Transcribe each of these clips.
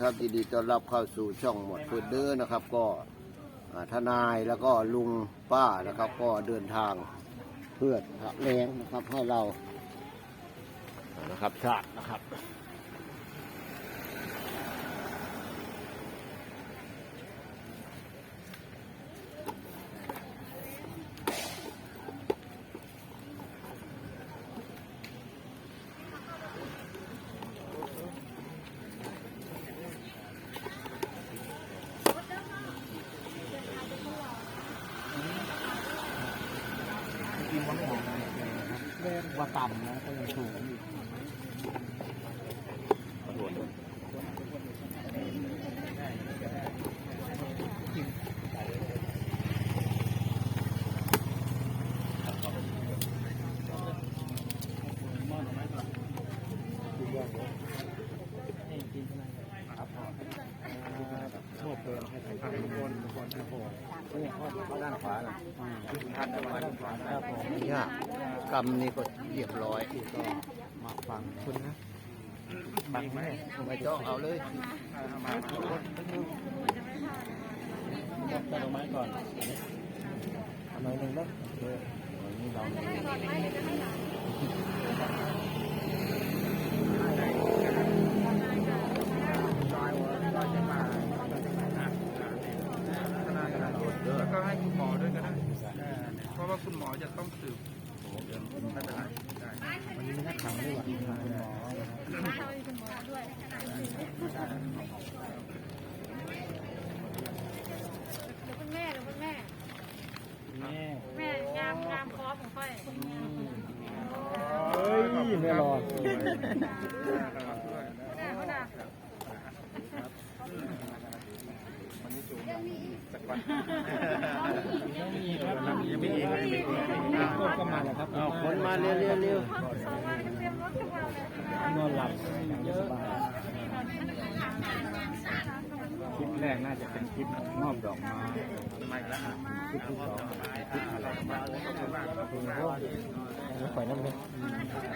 ครับยินดีต้อนรับเข้าสู่ช่องหมวดฟืนเด้อนะครับ ก็อ่าทนายแล้วก็ลุงป้านะครับ ก็เดินทางเพื่อหาแรงนะครับให้เราอ่านะครับชาตินะครับ กินมันหอมเรียกว่าต่ำนะก็ยังสูงอยู่โทษเกินให้ทางทุกคนทุกคนทุกคนนี่ เข้าด้านขวาเลยท่านด้านขวาครับผมยากกรรมนี้ก็เรียบร้อยก็มาฟังคุณนะฟังไหมไม่ต้องเอาเลยมาทุกคนตัดดอกไม้ก่อนทำไมหนึ่งนะเออวันนี้เราะว่าคุณหมอจะต้องสืบไม่เป็นไรได้วันนี้ไม่นักข่าวด้วยคุณหมอดี๋ยคุณแม่เดี๋ยวคุณแม่แม่งามงามคอของค่อยเฮ้ยไม่รอแม่เขาด่ายังมีครับยังมีอีกยังมีอีก ก็มาแล้วครับเอาคนมาเร็วเร็วเร็วสองวันก็เตรียมรถกันมาเลยนอนหลับอย่างสบายคลิปแรกน่าจะเป็นคลิปมอบดอกไม้ไม่ละคลิปที่สองคลิปอะไรมาแล้วปล่อยน้ำเลย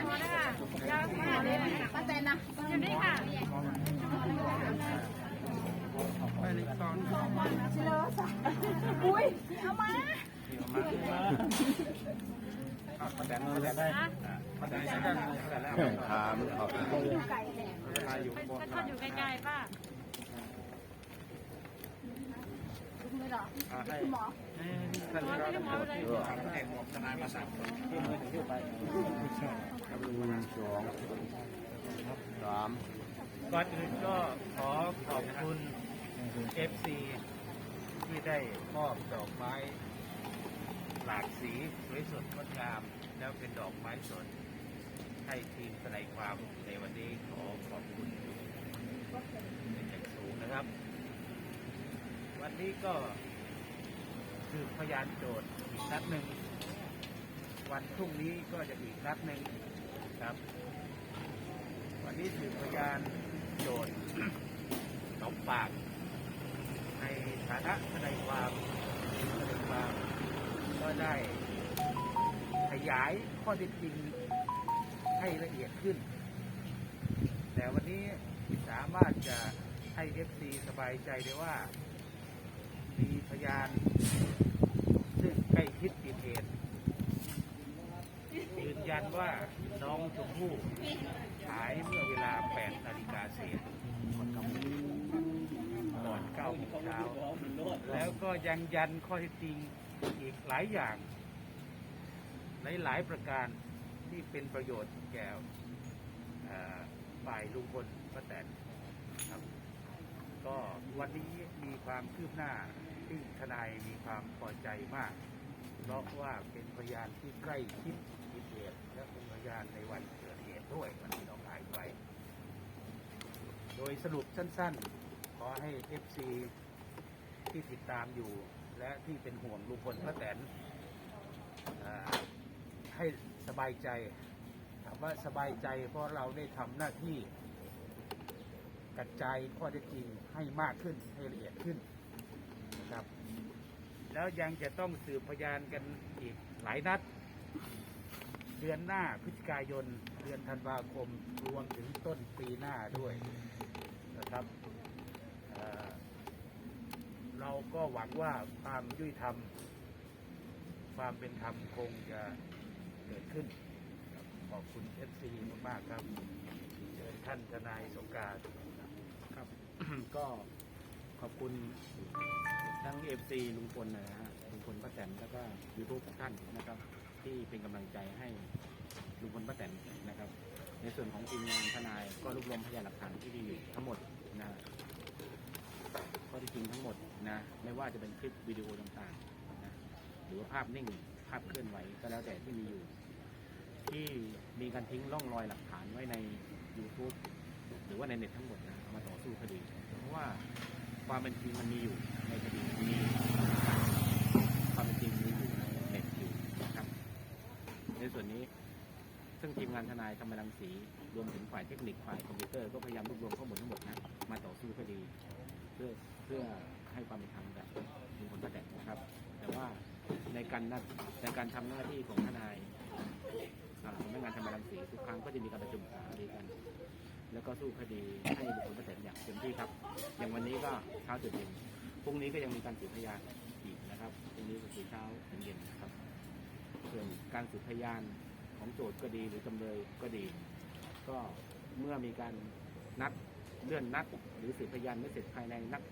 มาเลยค่ะยาวมากเลยป้าแตนนะอยู่นี่ค่ะอุ้ ยเอามาแต่นอนได้นะถามเขามันมันชอบอยู่ไกลๆป้าหมอไม่ได้หมอเลยที่มือถือไปหนึ่งสองสามก่อนอื่นก็ขอขอบคุณ FC ที่ได้มอบดอกไม้ หลากสีสวยสดงดงาม แล้วเป็นดอกไม้สด ให้ทีมทนายความในวันนี้ขอขอบคุณเป็นอย่างสูงนะครับ วันนี้ก็คือพยานโจทย์อีกนัดหนึ่ง วันพรุ่งนี้ก็จะอีกนัดหนึ่งครับ วันนี้ถือพยานโจทย์สองปาก ในฐานะทนายความทนายความ ก็ได้ขยายข้อเท็จจริงให้ละเอียดขึ้น แต่วันนี้สามารถจะให้เอฟซีสบายใจได้ว่า มีพยานซึ่งใกล้ชิดเกิดเหตุยืนยันว่าน้องชมพู่หายเมื่อเวลา 8 นาฬิกาเศษก่อน9โมงเช้า แล้วก็ยังยันข้อเท็จจริงอีกหลายอย่าง หลาย ๆ ประการที่เป็นประโยชน์แก่ฝ่ายลุงพลป้าแตนครับ ก็วันนี้มีความคืบหน้าที่ทนายมีความพอใจมาก เพราะว่าเป็นพยานที่ใกล้ชิดเหตุเหตุและเป็นพยานในวันเกิดเหตุด้วยวันที่น้องหายไป โดยสรุปสั้น ๆ ขอให้ FC ที่ติดตามอยู่ และที่เป็นห่วงลุงพลป้าแตนให้สบายใจถามว่าสบายใจเพราะเราได้ทำหน้าที่กระจายข้อเท็จจริงให้มากขึ้นให้ละเอียดขึ้นนะครับ แล้วยังจะต้องสืบพยานกันอีกหลายนัด เดือนหน้าพฤศจิกายนเดือนธันวาคมรวมถึงต้นปีหน้าด้วยนะครับ ก็หวังว่าความยุติธรรม ความเป็นธรรมคงจะเกิดขึ้น ขอบคุณเอฟซีมากๆครับเชิญท่านทนายสงการครับ ก็ขอบคุณทั้งเอฟซีลุงพลนะฮะลุงพลป้าแตนแล้วก็ยูทูบทุกท่านนะครับ ที่เป็นกำลังใจให้ลุงพลป้าแตนนะครับ ในส่วนของทีมงานทนายก็รวบรวมพยานหลักฐานที่มีอยู่ทั้งหมดนะ ข้อที่จริงทั้งหมดนะไม่ว่าจะเป็นคลิปวิดีโอต่างๆนะหรือว่าภาพนิ่งภาพเคลื่อนไหวก็แล้วแต่ที่มีอยู่ ที่มีการทิ้งร่องรอยหลักฐานไว้ใน YouTube หรือว่าในเน็ตทั้งหมดนะเอามาต่อสู้คดี เพราะว่าความเป็นจริงมันมีอยู่ในคดีมีความเป็นจริงมีอยู่ในเน็ตอยู่นะครับ ในส่วนนี้ซึ่งทีมงานทนายธรรมรังสี รวมถึงฝ่ายเทคนิคฝ่ายคอมพิวเตอร์ก็พยายามรวบรวมข้อมูลทั้งหมดนะมาต่อสู้คดี พื่อเพื่อให้ความเป็นธรรมกับลุงพลป้าแตนนะครับ แต่ว่าในการนัดในการทำหน้าที่ของทนายสำนักงานธรรมรังสีทุกครั้งก็จะมีการประชุมหารือกัน แล้วก็สู้คดีให้บุคคลป้าแตนอย่างเต็มที่ครับ อย่างวันนี้ก็เช้าจนเย็นพรุ่งนี้ก็ยังมีการสืบพยานอีกนะครับพรุ่งนี้ก็คือเช้าถึงเย็นนะครับ ส่วนการสืบพยานของโจทย์ก็ดีหรือจำเลยก็ดี ก็เมื่อมีการนัด เลื่อนนัดหรือสืบพยานไม่เสร็จภายในนัด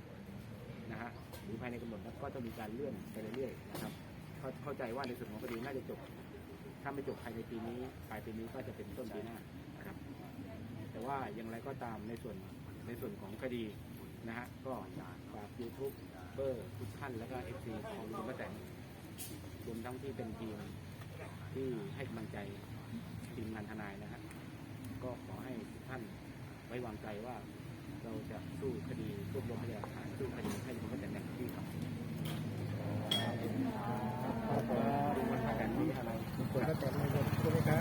นะฮะหรือภายในกำหนดนัดก็จะมีการเลื่อนไปเรื่อยๆนะครับเข้าเข้าใจว่าในส่วนของคดีน่าจะจบ ถ้าไม่จบภายในปีนี้ปลายปีนี้ก็จะเป็นต้นปีหน้านะครับ แต่ว่าอย่างไรก็ตามในส่วนในส่วนของคดีนะฮะก็ฝากยูทูบเบอร์ทุกท่านแล้วก็เอฟซีของลุงป้าแตนรวมทั้งที่เป็นทีมที่ให้กำลังใจทีมงานทนายนะฮะก็ขอให้ทุกท่านไว้วางใจว่า เราจะสู้คดีรวบรวมพยานหลักฐานสู้คดีให้ลุงป้าแตนอย่างที่ครับลุงป้าแตนมีอะไรลุงพลป้าแตนมาเยี่ยมใช่ไหมครับ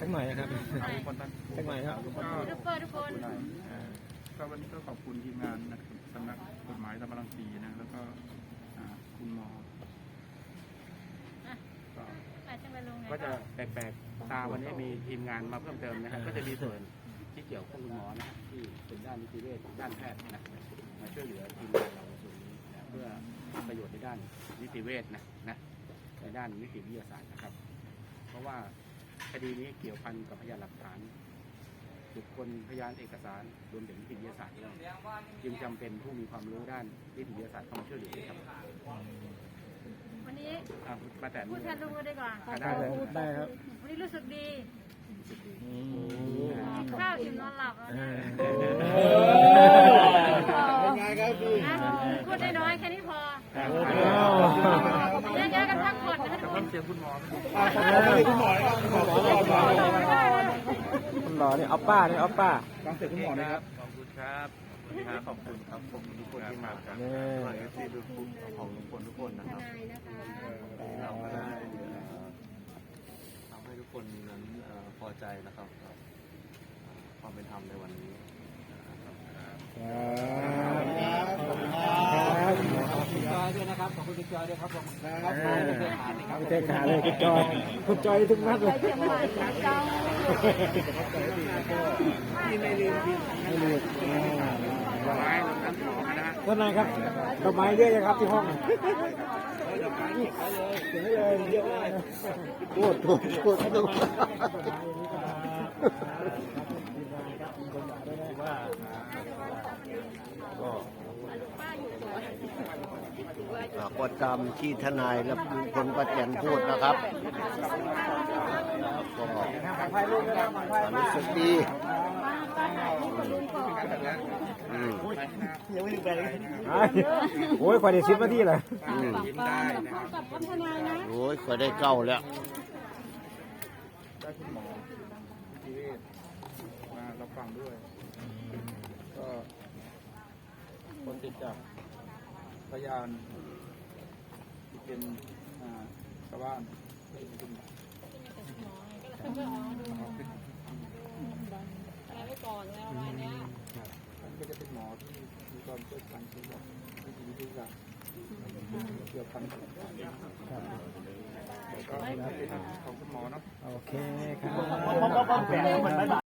สักหน่อยนะครับสักหน่อยครับทุกคนทุกคนก็วันนี้ก็ขอบคุณทีมงานนะครับสำนักกฎหมายธรรมรังสีนะแล้วก็คุณหมอก็จะไปลงไงก็จะแปลกๆตาวันนี้มีทีมงานมาเพิ่มเติมนะครับ ก็จะมีส่วน ที่เกี่ยวข้องคุณหมอนะที่เป็นด้านนิติเวชด้านแพทย์นะมาช่วยเหลือทีมงานเราในส่วนนี้นะเพื่อประโยชน์ในด้านนิติเวชนะนะในด้านนิติวิทยาศาสตร์นะครับ เพราะว่าคดีนี้เกี่ยวพันกับพยานหลักฐานบุคคลพยานเอกสารรวมถึงนิติวิทยาศาสตร์ด้วยจึงจำเป็นผู้มีความรู้ด้านนิติวิทยาศาสตร์เข้ามาช่วยเหลือครับวันนี้อะมาแต่พูดแทนลุงเลยดีกว่าได้เลยได้ครับ วันนี้รู้สึกดีสุดดี กินข้าวอิ่มนอนหลับแล้วนี่ยเป็นไงครับพี่ นะพูดน้อยๆแค่นี้พอเยอะๆกันทั้งคนนะต้องเสียงคุณหมอคุณหมอนะครับคุณหมอคุณหมอคุณหมอคุณหมอนี่เอาป้าเนี่เอาป้าต้องเสียงคุณหมอเลยครับ ขอบคุณครับ ขอบคุณครับขอบคุณทุกคนที่มาครับนี่ที่ดูของลุงพลทุกคนนะครับเราก็ได้ทำให้ คนนั้นอพอใจนะครับกับความเป็นธรรมในวันนี้นะครับจอยด้วยนะครับขอบคุณคุณจอยด้วยครับผมครับไม่ใช่ขาเลยคุณจอยคุณจอยทุกนัดเลยไม่ลืมไม้น้ำหนะท่านครับดอกไม้เยอะยังครับที่ห้อง เยอะเลยเยอะเลยพูดพูดพูดพูดอ่าก็ตามที่ทนายและลุงพลป้าแตนพูดนะครับก็รู้สึกดี โอ้ยควายเดซิบมาที่เลยอืมยิ้มได้นะครับโอ้ยเคยได้เก้าแล้วได้คุณหมอทีเวชมารับฟังด้วย ก็คนติดจากพยานที่เป็นอ่าชาวบ้านที่เป็นคุณหมออะไรไว้ก่อนแล้วอะไรเนี้ยอันนี้ก็จะเป็นหมอที่มีความเชี่ยวชาญเกี่ยวกับวิธีวิทยาศาสตร์เกี่ยวกับการรักษาแต่ก็เป็นของคุณหมอเนาะ โอเคครับ